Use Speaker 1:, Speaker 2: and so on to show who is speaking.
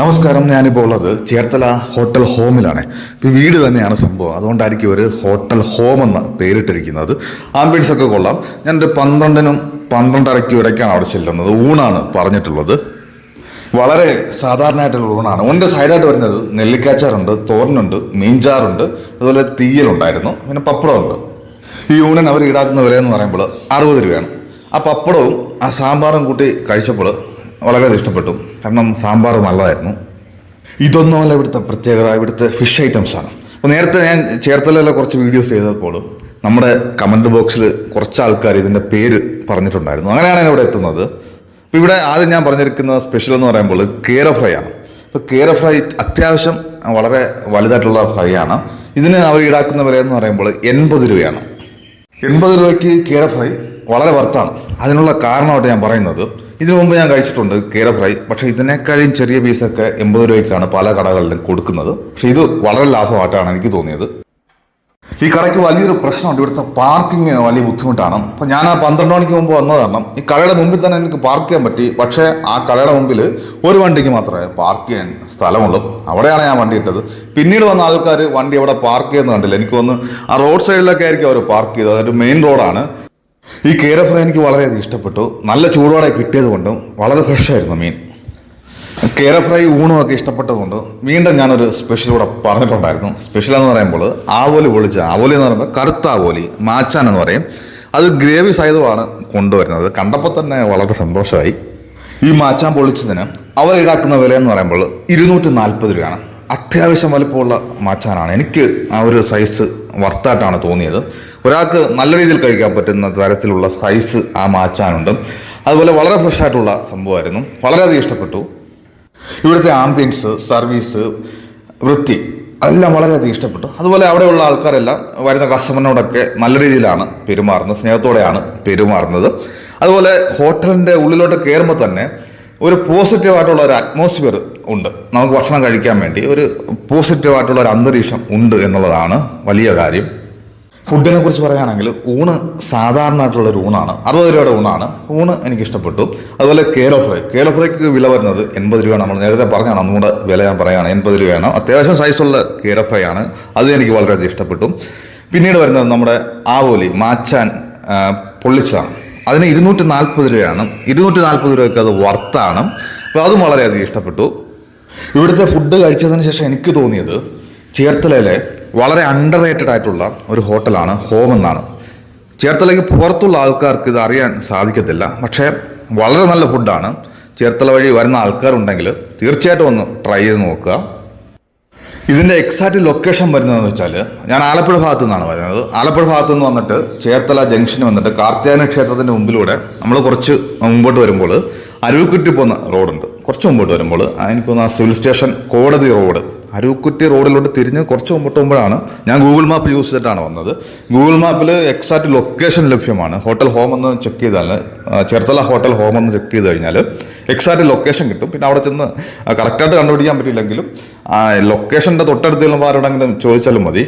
Speaker 1: നമസ്കാരം ഞാനിപ്പോൾ ഉള്ളത് ചേർത്തല ഹോട്ടൽ ഹോമിലാണ്. ഇപ്പോൾ വീട് തന്നെയാണ് സംഭവം. അതുകൊണ്ടായിരിക്കും ഒരു ഹോട്ടൽ ഹോം എന്ന് പേരിട്ടിരിക്കുന്നത്. ആംബിയൻസ് ഒക്കെ കൊള്ളാം. ഞാൻ ഞാനൊരു പന്ത്രണ്ടിനും പന്ത്രണ്ടരയ്ക്കും ഇടയ്ക്കാണ് അവിടെ ചെല്ലുന്നത്. ഊണാണ് പറഞ്ഞിട്ടുള്ളത്. വളരെ സാധാരണയായിട്ടുള്ള ഊണാണ്. ഊണിന്റെ സൈഡായിട്ട് വരുന്നത് നെല്ലിക്കാച്ചാറുണ്ട് തോരനുണ്ട് മീൻചാറുണ്ട് അതുപോലെ തീയലുണ്ടായിരുന്നു പിന്നെ പപ്പടമുണ്ട് ഈ ഊണിന് അവർ ഈടാക്കുന്ന വില എന്ന് പറയുമ്പോൾ അറുപത് രൂപയാണ്. ആ പപ്പടവും ആ സാമ്പാറും കൂട്ടി കഴിച്ചപ്പോൾ വളരെയധികം ഇഷ്ടപ്പെട്ടു. കാരണം സാമ്പാർ നല്ലതായിരുന്നു. ഇതൊന്നുമല്ല ഇവിടുത്തെ പ്രത്യേകത ഇവിടുത്തെ ഫിഷ് ഐറ്റംസാണ് അപ്പോൾ നേരത്തെ ഞാൻ ചേർത്തലയിലെ കുറച്ച് വീഡിയോസ് ചെയ്തപ്പോൾ നമ്മുടെ കമന്റ് ബോക്സിൽ കുറച്ച് ആൾക്കാർ ഇതിന്റെ പേര് പറഞ്ഞിട്ടുണ്ടായിരുന്നു. അങ്ങനെയാണ് ഞാൻ ഇവിടെ എത്തുന്നത്. അപ്പോൾ ഇവിടെ ആദ്യം ഞാൻ പറഞ്ഞിരിക്കുന്ന സ്പെഷ്യൽ എന്ന് പറയുമ്പോൾ കേര ഫ്രൈ ആണ്. അപ്പോൾ കേര ഫ്രൈ അത്യാവശ്യം വളരെ വലുതായിട്ടുള്ള ഫ്രൈ ആണ്. ഇതിന് അവർ ഈടാക്കുന്ന വില എന്ന് പറയുമ്പോൾ എൺപത് രൂപയാണ്. എൺപത് രൂപയ്ക്ക് കേര ഫ്രൈ വളരെ വർത്താണ് അതിനുള്ള കാരണമായിട്ട് ഞാൻ പറയുന്നത് ഇതിനു മുമ്പ് ഞാൻ കഴിച്ചിട്ടുണ്ട് കേര ഫ്രൈ പക്ഷേ ഇതിനേക്കാളും ചെറിയ പീസൊക്കെ എൺപത് രൂപയ്ക്കാണ് പല കടകളിലും കൊടുക്കുന്നത്. പക്ഷേ ഇത് വളരെ ലാഭമായിട്ടാണ് എനിക്ക് തോന്നിയത്. ഈ കടയ്ക്ക് വലിയൊരു പ്രശ്നമുണ്ട്. ഇവിടുത്തെ പാർക്കിംഗ് വലിയ ബുദ്ധിമുട്ടാണ്. അപ്പോൾ ഞാൻ ആ പന്ത്രണ്ട് മണിക്ക് മുമ്പ് വന്നത് കാരണം ഈ കടയുടെ മുമ്പിൽ തന്നെ എനിക്ക് പാർക്ക് ചെയ്യാൻ പറ്റി. പക്ഷേ ആ കടയുടെ മുമ്പിൽ ഒരു വണ്ടിക്ക് മാത്രമേ പാർക്ക് ചെയ്യാൻ സ്ഥലമുള്ളൂ. അവിടെയാണ് ഞാൻ വണ്ടി ഇട്ടത്. പിന്നീട് വന്ന ആൾക്കാർ വണ്ടി അവിടെ പാർക്ക് ചെയ്യുന്നത് കണ്ടില്ല. എനിക്ക് തോന്നുന്നു ആ റോഡ് സൈഡിലൊക്കെ ആയിരിക്കും അവർ പാർക്ക് ചെയ്തത്. അതൊരു മെയിൻ റോഡാണ്. ഈ കേരഫ എനിക്ക് വളരെയധികം ഇഷ്ടപ്പെട്ടു. നല്ല ചൂടോടെ കിട്ടിയത് കൊണ്ടും വളരെ ഫ്രഷായിരുന്നു മീൻ. കേര ഫ്രൈ ഊണുമൊക്കെ ഇഷ്ടപ്പെട്ടതുകൊണ്ട് വീണ്ടും ഞാനൊരു സ്പെഷ്യൽ കൂടെ പറഞ്ഞിട്ടുണ്ടായിരുന്നു. സ്പെഷ്യൽ എന്ന് പറയുമ്പോൾ ആവോലി പൊളിച്ച ആവോലി എന്ന് പറയുമ്പോൾ കറുത്ത ആവോലി മാച്ചാൻ എന്ന് പറയും. അത് ഗ്രേവി സഹിതമാണ് കൊണ്ടുവരുന്നത്. കണ്ടപ്പോൾ തന്നെ വളരെ സന്തോഷമായി. ഈ മാച്ചാൻ പൊളിച്ചതിന് അവർ ഈടാക്കുന്ന വില എന്ന് പറയുമ്പോൾ ഇരുന്നൂറ്റി നാൽപ്പത് രൂപയാണ്. അത്യാവശ്യം വലിപ്പമുള്ള മാച്ചാനാണ്. എനിക്ക് ആ ഒരു സൈസ് വർത്തായിട്ടാണ് തോന്നിയത്. ഒരാൾക്ക് നല്ല രീതിയിൽ കഴിക്കാൻ പറ്റുന്ന തരത്തിലുള്ള സൈസ് ആ മാച്ചാനുണ്ട്. അതുപോലെ വളരെ ഫ്രഷ് ആയിട്ടുള്ള സംഭവമായിരുന്നു. വളരെയധികം ഇഷ്ടപ്പെട്ടു. ഇവിടുത്തെ ആംബിയൻസ് സർവീസ് വൃത്തി എല്ലാം വളരെയധികം ഇഷ്ടപ്പെട്ടു. അതുപോലെ അവിടെയുള്ള ആൾക്കാരെല്ലാം വരുന്ന കസ്റ്റമറിനോടൊക്കെ നല്ല രീതിയിലാണ് പെരുമാറുന്നത്. സ്നേഹത്തോടെയാണ് പെരുമാറുന്നത്. അതുപോലെ ഹോട്ടലിന്റെ ഉള്ളിലോട്ട് കയറുമ്പോൾ തന്നെ ഒരു പോസിറ്റീവായിട്ടുള്ള ഒരു അറ്റ്മോസ്ഫിയർ ഉണ്ട്. നമുക്ക് ഭക്ഷണം കഴിക്കാൻ വേണ്ടി ഒരു പോസിറ്റീവായിട്ടുള്ള ഒരു അന്തരീക്ഷം ഉണ്ട് എന്നുള്ളതാണ് വലിയ കാര്യം. ഫുഡിനെ കുറിച്ച് പറയുകയാണെങ്കിൽ ഊണ് സാധാരണയായിട്ടുള്ള ഒരു ഊണാണ്. അറുപത് രൂപയുടെ ഊണാണ്. ഊണ് എനിക്ക് ഇഷ്ടപ്പെട്ടു അതുപോലെ കേരോ ഫ്രൈ. കേരോ ഫ്രൈക്ക് വില വരുന്നത് എൺപത് രൂപയാണ്. നമ്മൾ നേരത്തെ പറഞ്ഞാണ് ഒന്നുകൂടെ വില ഞാൻ പറയുകയാണ്. എൺപത് രൂപയാണ്. അത്യാവശ്യം സൈസുള്ള കേരോ ഫ്രൈ ആണ്. അത് എനിക്ക് വളരെയധികം ഇഷ്ടപ്പെട്ടു. പിന്നീട് വരുന്നത് നമ്മുടെ ആവോലി മാച്ചാൻ ആ, പൊള്ളിച്ചതാണ് അതിന് ഇരുന്നൂറ്റി നാൽപ്പത് രൂപയാണ്. ഇരുന്നൂറ്റി നാൽപ്പത് രൂപയ്ക്ക് അത് വർത്താണ് അപ്പോൾ അതും വളരെയധികം ഇഷ്ടപ്പെട്ടു. ഇവിടുത്തെ ഫുഡ് കഴിച്ചതിന് ശേഷം എനിക്ക് തോന്നിയത് ചേർത്തലയിലെ വളരെ അണ്ടർ റേറ്റഡ് ആയിട്ടുള്ള ഒരു ഹോട്ടലാണ് ഹോം എന്നാണ്. ചേർത്തലയ്ക്ക് പുറത്തുള്ള ആൾക്കാർക്ക് ഇത് അറിയാൻ സാധിക്കത്തില്ല. പക്ഷേ വളരെ നല്ല ഫുഡാണ് ചേർത്തല വഴി വരുന്ന ആൾക്കാരുണ്ടെങ്കിൽ തീർച്ചയായിട്ടും ഒന്ന് ട്രൈ ചെയ്ത് നോക്കുക. ഇതിന്റെ എക്സാക്റ്റ് ലൊക്കേഷൻ വരുന്നതെന്ന് വെച്ചാൽ ഞാൻ ആലപ്പുഴ ഭാഗത്തു നിന്നാണ് വരുന്നത്. ആലപ്പുഴ ഭാഗത്തു നിന്ന് വന്നിട്ട് ചേർത്തല ജംഗ്ഷന് വന്നിട്ട് കാർത്തിയാന ക്ഷേത്രത്തിന്റെ മുമ്പിലൂടെ നമ്മൾ കുറച്ച് മുമ്പോട്ട് വരുമ്പോൾ അരുവിക്കുറ്റി പോകുന്ന റോഡുണ്ട് കുറച്ച് മുമ്പോട്ട് വരുമ്പോൾ എനിക്കൊന്ന് ആ സിവിൽ സ്റ്റേഷൻ കോടതി റോഡ് അരുവിക്കുറ്റി റോഡിലോട്ട് തിരിഞ്ഞ് കുറച്ച് മുമ്പോട്ട് ഞാൻ ഗൂഗിൾ മാപ്പ് യൂസ് ചെയ്തിട്ടാണ് വന്നത്. ഗൂഗിൾ മാപ്പിൽ എക്സാക്റ്റ് ലൊക്കേഷൻ ലഭ്യമാണ്. ഹോട്ടൽ ഹോം എന്ന് ചെക്ക് ചെയ്താൽ ചേർത്തല ഹോട്ടൽ ഹോം എന്ന് ചെക്ക് ചെയ്ത് കഴിഞ്ഞാൽ എക്സാക്റ്റ് ലൊക്കേഷൻ കിട്ടും. പിന്നെ അവിടെ ചെന്ന് കറക്റ്റായിട്ട് കണ്ടുപിടിക്കാൻ പറ്റിയില്ലെങ്കിലും ലൊക്കേഷന്റെ തൊട്ടടുത്തുള്ള ആരോടെങ്കിലും ചോദിച്ചാലും മതി.